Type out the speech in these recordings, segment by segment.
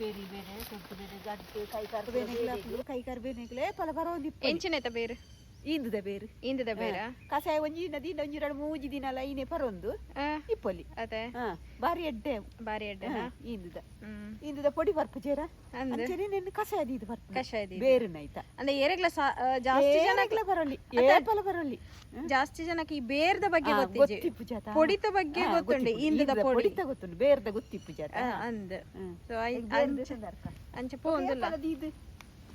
ಬೇರೆ ಬೇರೆ ಬೇರೆ ಗಡ್ಡೆ ಕೈ ಕಾರ್ಬೇನೆ ಕೈ ಕಾರ್ಬೇನೆಗ್ಲೆ ಪಲ ಬರೋಂದು ಎಂಚಿನೆತ ಬೇರು? ಇಂದುದ ಬೇರೆ. ಇಂದದ ಬೇರೆ? ಕಸಾಯ ಒಂಜಿ ನದಿ ಒಂಜಿ ಎರಡು ಮೂಜಿ ದಿನ ಐನೆ ಪರೊಂದು. ಇಪ್ಪೊಲಿ ಅದೇ. ಹಾ ಬಾರಿ ಎಡ್ಡೆ. ಬಾರಿ ಎಡ್ಡೆ ಇಂದದ. ಹ್ಮ್. ಇಂದದ ಪೊಡಿ ಬರ್ಪು ಜೇರ? ಅಂಚನೆ ನಿನ್ನ ಕಷಾಯದ ಇದು ಬರ್ಪು. ಕಷಾಯದ ಬೇರೆನ ಆಯ್ತಾ ಅಂದ್ರೆ ಏರೆಗ್ಲ ಜಾಸ್ತಿ ಜನಕ್ಲ ಬರೋಲಿ. ಏಪಲ ಬರೋಲಿ. ಜಾಸ್ತಿ ಜನಕ್ಕೆ ಈ ಬೇರ್ದ ಬಗ್ಗೆ ಗೊತ್ತಿಪ್ಪು ಜಾತ. ಪೊಡಿತ ಬಗ್ಗೆ ಗೊತ್ತುಂಡು ಇಂದದ ಪೊಡಿತ ಗೊತ್ತುಂಡು ಬೇರ್ದ ಗೊತ್ತಿಪ್ಪು ಜಾತ. ಅಂದ. ಸೊ ಅಂಚ ಪೋಂದುಲ್ಲ ಇದು?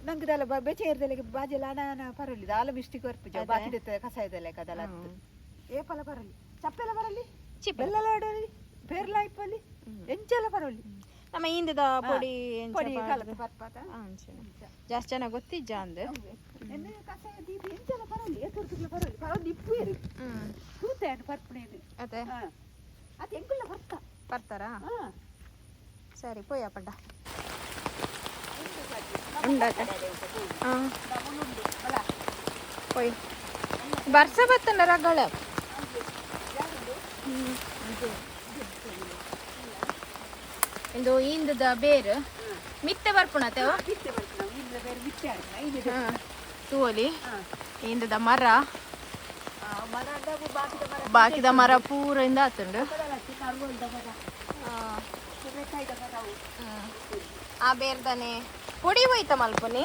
ನಂಗದಲ್ಲ ಬೆಚೇರ್ದಲೆಗೆ ಬಾಜೆಲ್ಲ ಅನಾನ ಬರೋಲಿ ದಾಲ ಮಿಸ್ಟಿಕ್ ಬರ್ಪು ಜಾ ಬಾಕಿದ ಕಷಾಯದಲೆ ಕದಲ ಏಪಲ ಬರೋಲಿ. ಚಪ್ಪೆಲ್ಲ ಬರಲಿ? ಬೆಲ್ಲ ಆಡೋಲಿ ಬೇರ್ಲ ಇಪ್ಪಲಿ ಎಂಚೆಲ್ಲ ಬರೋಲಿ ನಮ್ಮ ಇಂದದ పొడి ಎಂಚ ಪೊಡಿ ಪಾಡ್ದು. ಕಲತ ಬರ್ಪಾತ ಆ, ಅಂಚನೆ. ಜಾಸ್ತಿ ಜನ ಗೊತ್ತಿಜ್ಜ ಅಂದ್ ಎಣ್ಣೆ ಕಸಾಯ ದೀದು ಎಂಚೆಲ್ಲ ಬರಲಿ ಏತುರ್ತಿಗ್ಲ ಬರಲಿ ಪರೊಂದು ಇಪ್ಪು ಏರು ಹ್ಮ್ ಕೂತೆ ಪರ್ಪಣೇನು ಅದೇ ಹಾ ಅದು ಎಂಕುಲ್ಲ ಬರ್ತಾ ಬರ್ತಾರಾ ಹಾ ಸರಿ ಪೋಯ ಪಡ್ಡ ಉಂಡಾಟ ಆ ಪೋಯ್ ಬರ್ಸ ಬತ್ತಂಡ ರಗಳ ಇಂದು ಇಂದದ ಬೇರು. ಮಿತ್ತೆ ಬರ್ಪುಣತೆವ ಬಿತ್ತೆ ಬರ್ತು ನಾವು ಇಂದ ಬೇರೆ ಬಿತ್ತೆ ಆಡ್ನ ಇದು ತೂವಲಿ. ಇಂದದ ಮರ. ಬಾಕಿದ ಮರ ಪೂರ ಇಂದ ಆತುಂಡು. ಆ ಬೇರ್ದಾನೆ ಪುಡಿ ಹೋಯ್ತ ಮಲ್ಪನಿ?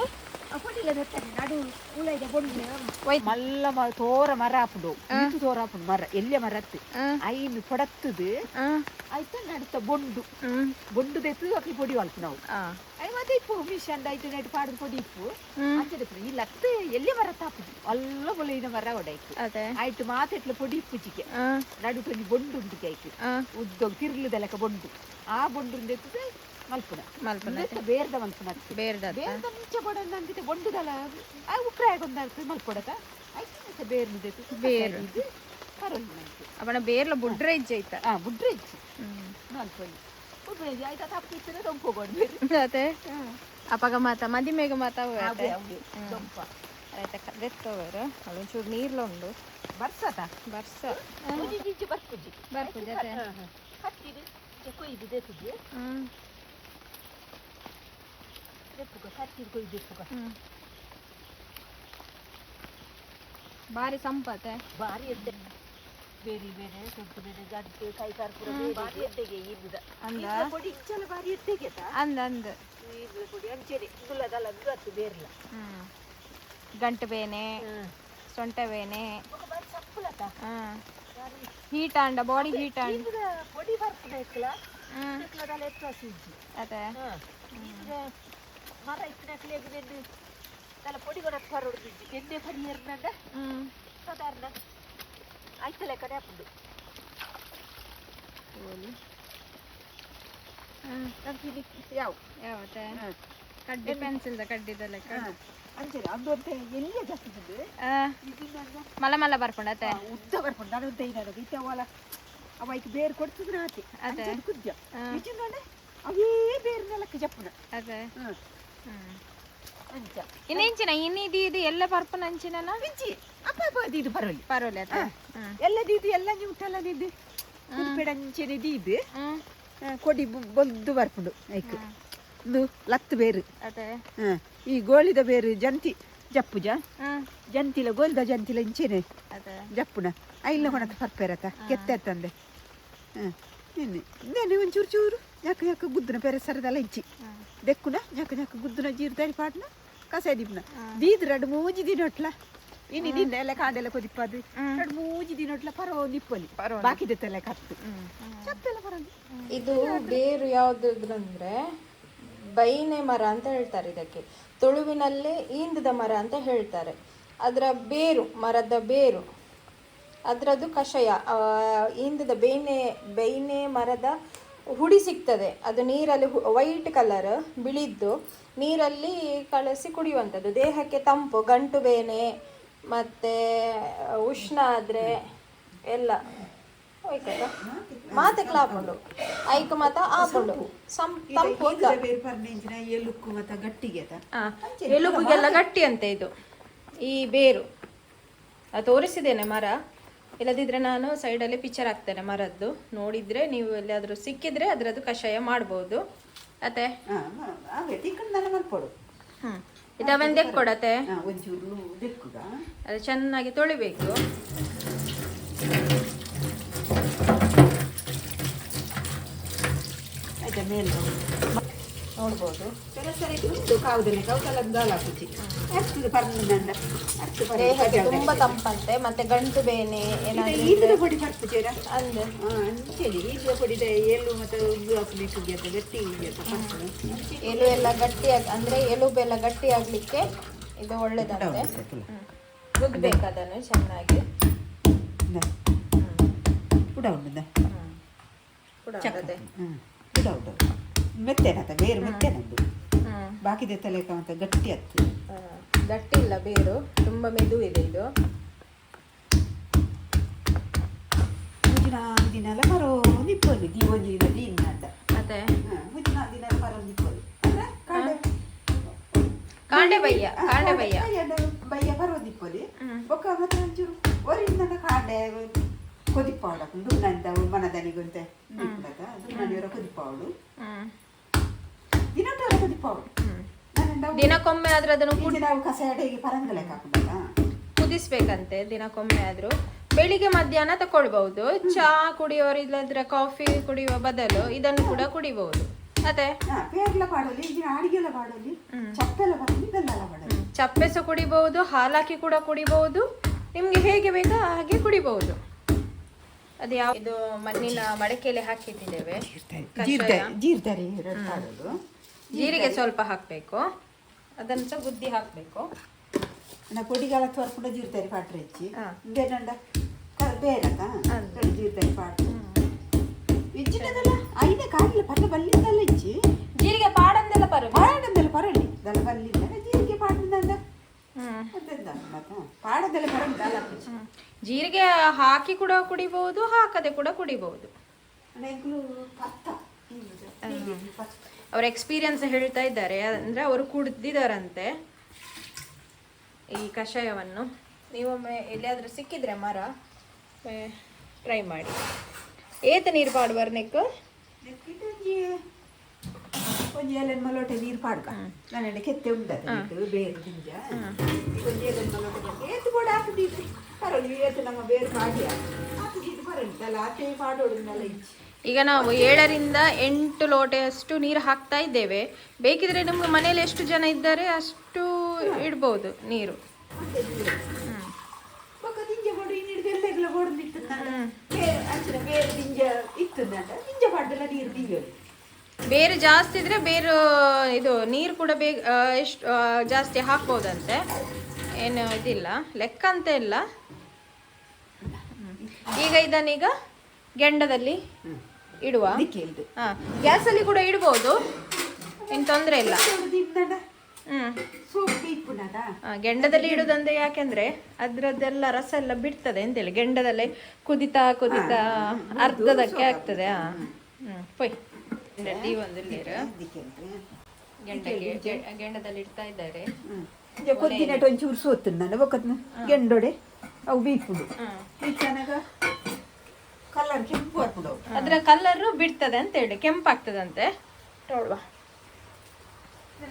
ಆ ಪೊಡಿಲ ನೆಟ್ಟನೆ ನಡು ಉಳೈದ ಬೊಂಡು ಒಯ್ತ್. ಮಲ್ಲ ಮ ತೋರ ಮರ ಹಾಪುಂಡು ಇದು ತೋರ ಹಾಪುಂಡು ಮರ ಎಲ್ಲಿಯ ಮರ ಹತ್ತು ಹ್ಮ್. ಐನು ಕೊಡತ್ತದು ಹ್ಮ್ ಆಯ್ತಾ ನಡುತ್ತ ಬೊಂಡು ಹ್ಮ್ ಬೊಂಡು ತೆತ್ತು ಅಕ್ಕಿ ಪೊಡಿ ವಾಲ್ಪು ನಾವು ಆ ಅಯ್ಯ ಮತ್ತೆ ಇಪ್ಪು ಮಿಷನ್ ಆಯ್ತು ನೆಟ್ಟು ಪಾಡು ಪೊಡಿ ಇಪ್ಪು ಹ್ಮ್ ಅಂಚೆ ಈ ಲತ್ತೆ ಎಲ್ಲಿ ಮರ ತಾಪುದು ಅಲ್ಲ ಬೊಲಿನ ಮರ ಒಡಾಯ್ತು ಅದೇ ಆಯ್ತು ಮಾತೆಟ್ಲ ಪೊಡಿ ಇಪ್ಪುಚಿಗೆ ಆ ನಡು ಕೊಂಚ ಬೊಂಡು ಉಂಟಿಗೆ ಆಯ್ತು ಆ ಉದ್ದ ತಿರ್ಲದೆಲಕ ಬೊಂಡು ಆ ಬೊಂಡು ಎತ್ತದೆ ಮಲ್ಪುನ. ಮಲ್ಪನ. ಬೇರ್ದ ಬೇರ್ದ ಮಲ್ಪುನ ಬೇರ್ದ ಬೇರ್ದ ಮುಂಚೆ ಬೊಂಡುದಲ ಆ ಉಪ್ರಾಯ ಗೊಂದಾಡ್ತು ಮಲ್ಕೊಡಕ. ಆಯ್ತು ಬೇರ್ನು ದೆತ್ತು ಬೇರು. ನಂಗೆ. ಅವನ ಬೇರ್ಲ ಬುಡ್ರೆ ಇಜ್ಜ ಐತ ಆ ಬುಡ್ರೆ ಇಚ್ಚಿ ಮಲ್ಪೊಳ್ಳಿ ಬುಡ್ರೆ ಇಜ್ಜಿ. ಆಯ್ತಾ ತಪ್ಪು ಅದೇ ಅಪಗ ಮಾತ ಮದಿಮೆಗ ಮಾತ ಅದೇ ಅವ್ಗೆ ದೊಂಪ. ಆಯ್ತ ಕದೆತ್ತವರು ನೀರ್ಲ ಉಂಡು. ಬರ್ಸತ ಬರ್ಸ. ಬರ್ಪುಜಿ ಬರ್ಪು ಜೊತೆ ಹತ್ತಿದೆ ಕೊಯ್ದು ದೆತ್ತುಗೆ ಹ್ಮ್ ದೆಪ್ಪುಗ ಹತ್ತಿದ ಕೊಯ್ದು ದೆಪ್ಪುಗ ಹ್ಮ್ ಬಾರಿ ಸಂಪತೆ ಭಾರಿ ಎಡ್ಡೆ ಬೇರೆ ಬೇರೆ ಸೊಪ್ಪು ಬೇರೆ ಗಡ್ಡೆ ಕೈ ಕಾರ್ಪುರ ಭಾರಿ ಎಡ್ಡೆಗೆ ಇದ್ದ ಅಂದ ಪೊಡಿ ಇಂಚಲ ಭಾರಿ ಎಡ್ಡೆಗೆ ಅಂದ ಅಂದ ಇದು ಪೊಡಿ ಅಂಚೆನೆ ಗುಲ್ಲದಲ್ಲ ಗತ್ತು ಬೇರ್ಲ ಹ್ಮ್ ಗಂಟು ಬೇನೆ ಸೊಂಟ ಬೇನೆ ಭಾರಿ ಸಪ್ಪಲತ ಹ್ಮ್ ಹೀಟ್ ಅಂಡ ಬಾಡಿ ಹೀಟ್ ಅಂಡ ಈಗ ಪೊಡಿ ಬರ್ತದೆ ಇಕ್ಕಲ ಹ್ಮ್ ಇಕ್ಕಲದಲ್ಲ ಎತ್ತ ಸೂಜಿ ಅದೇ ಈಗ ಮರ ಇತ್ತಿನ ಕ್ಲೇಗ್ ನೆನ್ನೆ ತಲ ಪೊಡಿ ಕೂಡ ಹೊರಡ್ದಿದ್ದಿ ಎಣ್ಣೆ ಪಡಿ ಏರ್ನಂದ ಹ್ಮ್. ಸಾಧಾರಣ. ಆಯ್ತಲ್ಲ ಕಡೆ ಹಾಕೊಂಡು. ಯಾವ? ಯಾವತ್ತೆ? ಕಡ್ಡಿ ಪೆನ್ಸಿಲ್ದ ಕಡ್ಡಿದ ಲೆಕ್ಕ ಮಲ ಮಲ ಬರ್ಕೊಂಡತ್ತೆ ಅತ್ತೆ. ಉದ್ದ ಬರ್ಕೊಂಡು. ನಾನು ಉದ್ದ ಅವಳ ಅವ ಆಯ್ತು ಬೇರ್ ಕೊಡ್ತಿದ್ರು ಆತಿ ಅದೇ. ಕುದ್ಯ. ಹಾ. ಇಜಿಂದ ಅವೇ ಬೇರ್ ನೆಲಕ್ಕೆ ಜಪ್ಪುನ ಅದೇ ಅಂಚ ಇನ್ನೆಂಚಿನ ಇನ್ನಿದು ಇದು ಎಲ್ಲ ಪರ್ಪನ ಅಂಚಿನಲ್ಲ ಇಂಚಿ. ಅಪ್ಪ ಅಪ್ಪ ಅದು ಇದು ಬರಲಿ ಪರವಲ್ಲ ಆತ ಎಲ್ಲ ಇದು ಎಲ್ಲ ನೀವು ಉಂಟಲ್ಲ ನಿದ್ದು ಅಂಚಿನ ಇದು ಆ, ಕೊಡಿ ಬೊ- ಬೊಲ್ದು ಬರ್ಪುಂಡು ಐಕ್ ಇದು ಲತ್ತು ಬೇರು. ಈ ಗೋಳಿದ ಬೇರು ಜಂತಿ ಜಪ್ಪುಜ. ಜಂತಿಲ ಗೋಲ್ದ ಜಂತಿಲ ಇಂಚೆನೆ. ಜಪ್ಪುನ. ಐಲ್ಲ ಹೊಣತ ಪರ್ಪೇರತ ಕೆತ್ತೆತ್ತಂದೆ ತಂದೆ. ಹ್ಞೂ ಇನ್ನೇನು ಒಂಚೂರು ಚೂರು. ಯಾಕೆ ಯಾಕೆ ಗುದ್ದನ ಬೇರೆ ಸರದಲ್ಲ ಇಂಚಿ ಹ್ಮ್. ದೆಕ್ಕುನ ಯಾಕೆ ಯಾಕೆ ಗುದ್ದನ ಜೀರ್ದಾರಿ ದಾರಿ ಪಾಟ್ನ ಕಸ ದಿಪ್ನ ದೀದ್ ರಡು ಮೂಜಿ ದಿನೊಟ್ಲ ಇನ್ನು ದಿನ ಎಲ್ಲ ಕಾಂಡೆಲ್ಲ ಕೊದಿಪ್ಪದು ಎರಡು ಮೂಜಿ ಮೂಜಿ ದಿನೊಟ್ಲ ಪರವ ನಿಪ್ಪಲಿ. ಬಾಕಿ ದೆತ್ತೆಲ್ಲ ಕತ್ತು ಚತ್ತೆಲ್ಲ ಇದು ಬೇರು ಯಾವುದಂದ್ರೆ ಬೈನೆ ಮರ ಅಂತ ಹೇಳ್ತಾರೆ ಇದಕ್ಕೆ. ತುಳುವಿನಲ್ಲೇ ಈಂದದ ಮರ ಅಂತ ಹೇಳ್ತಾರೆ. ಅದರ ಬೇರು ಮರದ ಬೇರು. ಅದರದ್ದು ಕಷಾಯ. ಆ, ಈಂದದ ಬೇನೆ ಬೈನೆ ಮರದ ಹುಡಿ ಸಿಗ್ತದೆ. ಅದು ನೀರಲ್ಲಿ ವೈಟ್ ಕಲರ್ ಬಿಳಿದ್ದು ನೀರಲ್ಲಿ ಕಳಿಸಿ ಕುಡಿಯುವಂಥದ್ದು. ದೇಹಕ್ಕೆ ತಂಪು ಗಂಟು ಬೇನೆ ಮತ್ತೆ ಉಷ್ಣ ಆದರೆ ಎಲ್ಲ ಹೋಯ್ತದ ಮಾತೆ ಕ್ಲಾಪುಂಡು. ಐಕ್ ಮಾತ ಆಪುಂಡು. ತಂಪು ಎಲುಬಿಗೆಲ್ಲ ಗಟ್ಟಿ ಅಂತೆ? ಇದು. ಈ ಬೇರು. ತೋರಿಸಿದ್ದೇನೆ ಮರ. ಇಲ್ಲದಿದ್ರೆ ನಾನು ಸೈಡಲ್ಲಿ ಪಿಕ್ಚರ್ ಹಾಕ್ತೇನೆ ಮರದ್ದು. ನೋಡಿದ್ರೆ ನೀವು ಎಲ್ಲಾದರೂ ಸಿಕ್ಕಿದ್ರೆ ಅದರದ್ದು ಕಷಾಯ ಮಾಡ್ಬೋದು. ಅತ್ತೆ? ಹ್ಮ್. ಇದವನ್ ಅದು ಚೆನ್ನಾಗಿ ತೊಳಿಬೇಕು. ಮೇಲೆ ನೋಡ್ಬೋದು. ಇದು ಉಂಟು. ಕಾವುದಲ್ಲ ಕೌತಲ ದಾಲ ಅಷ್ಟು ಪರ್ಮನಂದ ಅಷ್ಟು ದೇಹಕ್ಕೆ ತುಂಬಾ ತಂಪಂತೆ. ಮತ್ತೆ ಗಂಟು ಬೇನೆ ಏನಾದ್ರು ಪೊಡಿ ಪರ್ಪುಚೇರ ಅಂದ್ರೆ? ಅಂತೇಳಿ ಈಗ ಪೊಡಿದ ಎಳ್ಳು ಮತ್ತು ಉದ್ದು ಹಾಕ್ಲಿಕ್ಕೆ ಗಟ್ಟಿ ಎಲು ಎಲ್ಲ ಗಟ್ಟಿಯಾಗಿ ಅಂದ್ರೆ ಎಲುಬೆಲ್ಲ ಗಟ್ಟಿ ಆಗಲಿಕ್ಕೆ ಇದು ಒಳ್ಳೇದಂತೆ. ರುಬ್ಬೇಕು ಅದನ್ನು ಚೆನ್ನಾಗಿ. ಹ್ಮ್. ಕೂಡ. ಹ್ಮ್. ಮೆತ್ತೇನತ್ತ ಬೇರು ಮೆತ್ತೇನದ್ದು ನಂದು ಬಾಕಿದೆ ತಲೆ ಅಂತ ಗಟ್ಟಿ ಹತ್ತು ಆ, ಗಟ್ಟಿ ಇಲ್ಲ ಬೇರು. ತುಂಬಾ ಮೆದು ಇದೆ ದಿನೆಲ್ಲ ಬರೋ ನಿಪ್ಪಲು ದೀವಂಜಿನ ದೀನ ಅಂತ. ಮತ್ತೆ? ಮುಂಚಿನ ದಿನ ಬರೋ ನಿಪ್ಪಲ್ಲಿ ಅಂದ್ರೆ ಕಾಂಡೆ. ಕಾಂಡೆ ಬಯ್ಯ ಕಾಂಡೆ ಬಯ್ಯ. ಬಯ್ಯ ಬರೋ ನಿಪ್ಪಲ್ಲಿ. ಬೊಕ್ಕ ಮತ್ತೆ ಒಂಚೂರು ಒರಿಂದ ಕಾಂಡೆ ಕೊದಿಪ್ಪಾವಡ ದುನ್ನಂತ ಮನದನಿಗುಂತ ನಿಪ್ಪಲಕ ದುನ್ನನಿವರ ಕೊದಿಪ್ಪಾವಡು ಹ್ಮ್. ದಿನಟರ ಕೊದಿಪ್ಪಾವಡು ಹ್ಮ್. ನಾನು ದಿನಕ್ಕೊಮ್ಮೆ ಆದ್ರೆ ಅದನ್ನು ಕುಡ್- ನಾವು ಕಸ ಅಡೆಗೆ ಪರಂಗಲೆಕ್ಕ ಹಾಕೊಂಡಲ್ಲ ಕುದಿಸ್ಬೇಕಂತೆ ದಿನಕ್ಕೊಮ್ಮೆ ಆದ್ರೂ. ಬೆಳಿಗ್ಗೆ ಮಧ್ಯಾಹ್ನ ತಕೊಳ್ಬಹುದು. ಚಹಾ ಕುಡಿಯೋರು ಇಲ್ಲದ್ರೆ ಕಾಫಿ ಕುಡಿಯುವ ಬದಲು ಇದನ್ನು ಕೂಡ ಕುಡಿಬಹುದು. ಅದೇ ಪೇರ್ಲ ಈಗಿನ ಅಡಿಗೆಲ್ಲ ಪಾಡೋಲಿ ಚಪ್ಪೆಲ್ಲ ಪಾಡೋಲಿ ಇದೆಲ್ಲ ಪಾಡೋಲಿ. ಚಪ್ಪೆ ಸಹ ಕುಡಿಬಹುದು ಹಾಲಾಕಿ ಕೂಡ ಕುಡಿಬಹುದು. ನಿಮ್ಗೆ ಹೇಗೆ ಬೇಕೋ ಹಾಗೆ ಕುಡಿಬಹುದು. ಅದು ಯಾವ ಇದು ಮಣ್ಣಿನ ಮಡಕೆಯಲ್ಲಿ ಹಾಕಿಟ್ಟಿದ್ದೇವೆ. ಜೀರ್ದ ಜೀರ್ದಾರಿ ಜೀರಿಗೆ ಸ್ವಲ್ಪ ಹಾಕಬೇಕು. ಅದನ್ನು ಸಹ ಗುದ್ದಿ ಹಾಕಬೇಕು. ನಾ ಕೊಡಿಗಾಲ ತೋರ್ಕೊಂಡ ಜೀರ್ತಾರಿ ಪಾಟ್ರೆ ಹೆಚ್ಚಿ. ಹಾ. ಬೇನಂಡ ಜೀರ್ತಾರಿ ಪಾಟ್ರೆ ಇಚ್ಚಿನದಲ್ಲ ಐದೇ ಕಾಲಿಲ್ಲ ಪರ್ಲ ಬಲ್ಲಿಂದಲ್ಲ ಇಚ್ಚಿ ಜೀರಿಗೆ ಪಾಡಂದೆಲ್ಲ ಬರು ಪಾಡಂದೆಲ್ಲ ಪರಲಿ ದಲ್ಲ ಬಲ್ಲಿಂದ ಜೀರಿಗೆ ಪಾಡಂದ ಪಾಡದಲ್ಲ ಪರಲಿ ದಲ್ಲ ಹ್ಮ್. ಜೀರಿಗೆ ಹಾಕಿ ಕೂಡ ಕುಡಿಬಹುದು ಹಾಕದೆ ಕೂಡ ಕುಡಿಬಹುದು ಅವ್ರ ಎಕ್ಸ್ಪೀರಿಯನ್ಸ್ ಹೇಳ್ತಾ ಇದ್ದಾರೆ. ಅಂದ್ರೆ ಅವರು ಕುಡ್ದಿದಾರಂತೆ ಈ ಕಷಾಯವನ್ನು. ನೀವೊಮ್ಮೆ ಎಲ್ಲಿಯಾದ್ರೂ ಸಿಕ್ಕಿದ್ರೆ ಮರ ಟ್ರೈ ಮಾಡಿ. ಏತ ನೀರು ಪಾಡುವರ್ ನೆಕ್ಕು ಒಂಜಿ ಎಲೆನ್ ಮಲೋಟೆ ನೀರು ಪಾಡ್ಕ ನನ್ನ ಕೆತ್ತೆ ಉಂಟು ಅದು ಬೇರೆ ದಿಂಜ ಒಂಜಿ ಎಲೆನ್ ಮಲೋಟೆ ಏತು ಕೂಡ ಹಾಕಿದ್ದು ನಮ್ಮ ಬೇರು ಪಾಡ್ಯ ಇಚ್ಚಿ. ಈಗ ನಾವು ಏಳರಿಂದ ಎಂಟು ಲೋಟೆಯಷ್ಟು ನೀರು ಹಾಕ್ತಾ ಇದ್ದೇವೆ. ಬೇಕಿದ್ರೆ ನಮ್ಗೆ ಮನೇಲಿ ಎಷ್ಟು ಜನ ಇದ್ದಾರೆ ಅಷ್ಟು ಇಡ್ಬೋದು ನೀರು. ಬೇರೆ. ಜಾಸ್ತಿ ಇದ್ರೆ ಬೇರೆ ಇದು ನೀರು ಕೂಡ ಬೇಗ ಎಷ್ಟು ಜಾಸ್ತಿ ಹಾಕ್ಬೋದಂತೆ. ಏನು ಇದಿಲ್ಲ ಲೆಕ್ಕ ಅಂತ ಇಲ್ಲ. ಈಗ ಇದನ್ನೀಗ ಗೆಂಡದಲ್ಲಿ ಇಡುವ. ಇದು. ಗ್ಯಾಸಲ್ಲಿ ಕೂಡ ಇಡ್ಬೋದು. ಏನು ತೊಂದರೆ ಇಲ್ಲ. ಹ್ಞೂ ಗೆಂಡದಲ್ಲಿ ಇಡುದಂದ್ರೆ ಯಾಕೆಂದ್ರೆ ಅದ್ರದ್ದೆಲ್ಲ ರಸ ಎಲ್ಲ ಬಿಡ್ತದೆ ಅಂತೇಳಿ ಗೆಂಡದಲ್ಲಿ ಕುದಿತಾ ಕುದಿತಾ ಅರ್ಧದಕ್ಕೆ ಆಗ್ತದೆ. ಹಾ. ಪೊಯ್. ಒಂದು ನೀರು ಅದಕ್ಕೆ ಗೆಂಡದಲ್ಲಿ ಇಡ್ತಾ ಇದ್ದಾರೆ. ಒಂಚೂರು ಸೋತು ನಾನು. ಬೊಕ್ಕದ್ನ ಗೆಂಡೊಡೆ ಅವು ಬೀಪುಡು. ಬೀಚನಾಗ ಕಲರ್ ಕೆಂಪು ಅವು ಅದ್ರ ಕಲರ್ ಬಿಡ್ತದೆ ಅಂತ ಹೇಳಿ ಕೆಂಪಾಗ್ತದಂತೆ. ನೋಡುವ.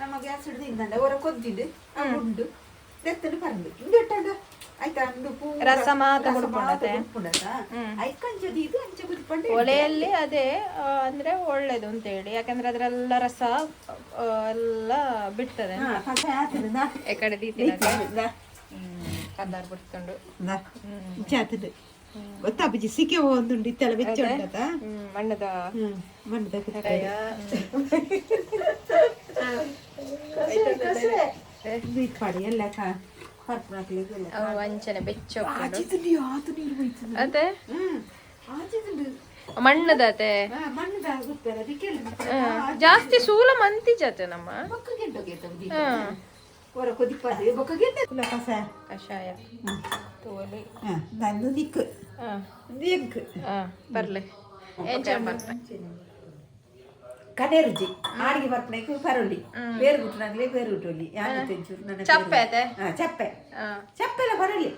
ನಮ್ಮ ಗ್ಯಾಸ್ ಹಿಡ್ದು ಇಂದಂಡ ಹೊರ ಕೊದ್ದಿದ್ದು ಉಂಡು ತೆತ್ತಲು ಪರಂದು ಇಂದೆಟ್ಟಂಡ ಆಯ್ತಾ? ರಸ ಮಾತ್ರ ಇದು ಒಲೆಯಲ್ಲಿ ಅದೇ ಅಂದ್ರೆ ಒಳ್ಳೇದು ಅಂತ ಹೇಳಿ. ಯಾಕಂದ್ರೆ ಅದ್ರೆಲ್ಲ ರಸ ಎಲ್ಲ ಬಿಡ್ತದೆ ಈ ಕಡೆ ದೀತಿನಾಗೆ ಕದ್ದಾರ್ ಬಿಡ್ಕೊಂಡು. ಚಾತದ ಗೊತ್ತಾಪಜಿ ಸಿಕ್ಕೆ ಒಂದುಂಡು ಇತ್ತೆಲ್ಲ ಬೆಚ್ಚ ಉಂಟದ? ಮಣ್ಣದ ಮಣ್ಣದ ಪಾಡಿ ಎಲ್ಲ ಕಾ ಹಾಕ್ಲಿಕ್ಕೆ ಎಲ್ಲ ಅವು ವಂಚನೆ ಬೆಚ್ಚ ಆಚಿದಲ್ಲಿ ಆತು ನೀರು ಹೋಯ್ತು ಅದೇ ಹ್ಮ್ ಆಚಿದಲ್ಲಿ ಮಣ್ಣದತೆ ಮಣ್ಣದ ಗೊತ್ತಲ್ಲ ಅದಕ್ಕೆ ಜಾಸ್ತಿ ಸೂಲ ಮಂತಿ ಜಾತೆ ನಮ್ಮ ಕಷಾಯ ತೋಲಿ ಬರ್ಲಿ ಏನ್ ಚಂಬರ್ತೆ ಕಣೆರುಜಿ ಆಡಿಗೆ ಬರ್ಪಣಕ್ಕೆ ಪರೊಳ್ಳಿ ಬೇರು ಗುಟ್ಟನಾಗಲೇ ಬೇರು ಗುಟ್ಟೊಳ್ಳಿ ಯಾಕೆ ತೆಂಚೂರು ನನ್ನ ಚಪ್ಪೆ ಚಪ್ಪೆ ಚಪ್ಪೆಲ್ಲ ಪರೊಳ್ಳಿ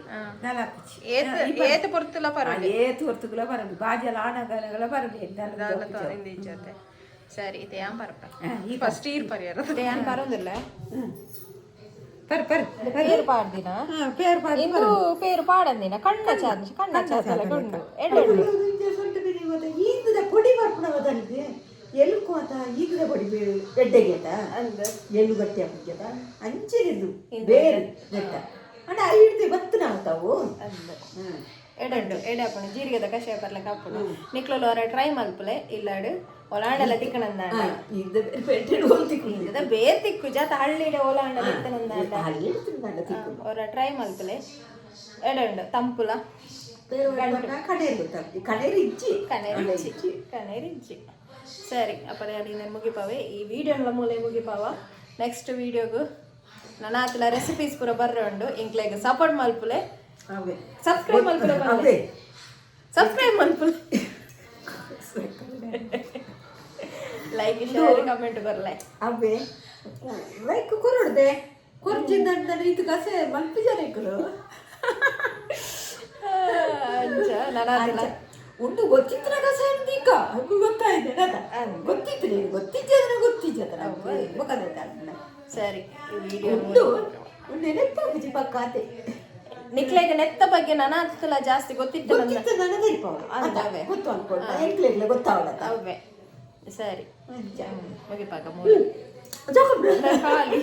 ನಲಪಚ್ಚಿ ಏತು ಪೊರ್ತುಲ ಪರೊಳ್ಳಿ ಏತು ಪೊರ್ತುಗಳ ಪರೊಳ್ಳಿ ಬಾಜಲ ಆಣಗಲಗಳ ಪರೊಳ್ಳಿ ಜೊತೆ ಸರಿ ಇದೆ ಯಾನ್ ಪರಪ ಈ ಫಸ್ಟ್ ಈರ್ ಪರಿಯರ ಯಾನ್ ಪರೊಂದಿಲ್ಲ పేరు పాడిన పేరు పాడి ఇందు పేరు పాడందిన కన్న చాచి కన్న చాచల కొండు ఎడ్డు పొడి పడుకున్నవదానికి ಬಡಿ ಬಿಡಿ ಆತ ಈಗದ ಪೊಡಿ ಎಡ್ಡೆಗೆ ಎಲ್ಲು ಗಟ್ಟಿ ಹಾಕಿದ ಅಂಚಿರಿದು ಬೇರೆ ಗೆಟ್ಟ ಅಣ್ಣ ಹಿಡ್ದು ಬತ್ತನ ನಾವು ತಾವು. ಎಡೆಂಡು ಎಡೆ ಅಪ್ಪಣ ಜೀರಿಗೆದ ಕಷಾಯ ಬರ್ಲಕ್ಕ ಅಪ್ಪಣ ನಿಕ್ಲೋಲು ಅವರ ಟ್ರೈ ಮಲ್ಪಲೆ ಇಲ್ಲಾಡು ಒಲಾಂಡಲ ತಿಕ್ಕಣಂದ ಇದು ಬೇರ್ ತಿಕ್ಕು ಜಾತ ಹಳ್ಳಿಡೆ ಒಲಾಂಡ ತಿಕ್ಕನಂದ ಅವರ ಟ್ರೈ ಮಲ್ಪಲೆ. ಎಡಂಡು ತಂಪುಲ. ಬೇರೆ ಕಡೆಯಲ್ಲಿ ತಪ್ಪಿ ಕಡೆಯಲ್ಲಿ ಇಚ್ಚಿ ಕನೇರಿಂಚಿ ಕನೇರಿಂಚಿ ಸರಿ ಅಪ್ಪರೆ ಅಲ್ಲಿಂದ ಮುಗಿಪಾವೆ? ಈ ವಿಡಿಯೋನ ಮೂಲೆ ಮುಗಿಪಾವ? ನೆಕ್ಸ್ಟ್ ವಿಡಿಯೋಗು ನನ್ನ ಆತಲ ರೆಸಿಪೀಸ್ ಪೂರ ಬರ್ರೆ ಉಂಡು. ಇಂಕ್ಲೆಗ್ ಸಪೋರ್ಟ್ ಮಲ್ಪುಲೆ? ಸಬ್ಸ್ಕ್ರೈಬ್ ಮಲ್ಪುಲೆ ಅವೇ. ಸಬ್ಸ್ಕ್ರೈಬ್ ಮಲ್ಪುಲೆ? ಲೈಕ್ ಶೇರ್ ಕಮೆಂಟ್ ಬರ್ಲೆ. ಅವೇ. ಲೈಕ್ ಕೊರಡ್ದೆ. ಕೊರ್ಜಿದ್ದಂತ ಇದು ಕಸೆ ಮಲ್ಪಿ ಜನ ಇಕ್ಕರು ಅಂಚ ನನ್ನ ಆತಲ ಉಂಟು ಗೊತ್ತಿತ್ರ ಕಸ ಈಗ? ಅದು ಗೊತ್ತಾಯ್ತು ಅದ ಗೊತ್ತಿದ್ರೆ ಗೊತ್ತಿದ್ದದ್ರ ಮುಖದ ಸರಿ ಉಂಡು ವಿಡಿಯೋ ಪಕ್ಕ ನೆನಪಾಗುಜಿ ಪಕ್ಕಾತೆ ನಿಕ್ಲೆಗ್ ನೆತ್ತ ಬಗ್ಗೆ ನನ್ನ ಆತಲ ಜಾಸ್ತಿ ಗೊತ್ತಿತ್ತು ನನಗೆ ಗೊತ್ತಿತ್ತು ನನಗೆ ಇರ್ಪವಳು ಅಂದವೆ. ಗೊತ್ತು ಅನ್ಕೊಂಡ. ಎಂಕ್ಲೆಗ್ಲೆ ಗೊತ್ತಾವಲ್ಲ ಅವೇ ಸರಿ. ಮುಗಿಪಾಕ ಮೂರು. ಜೋಕ ಖಾಲಿ.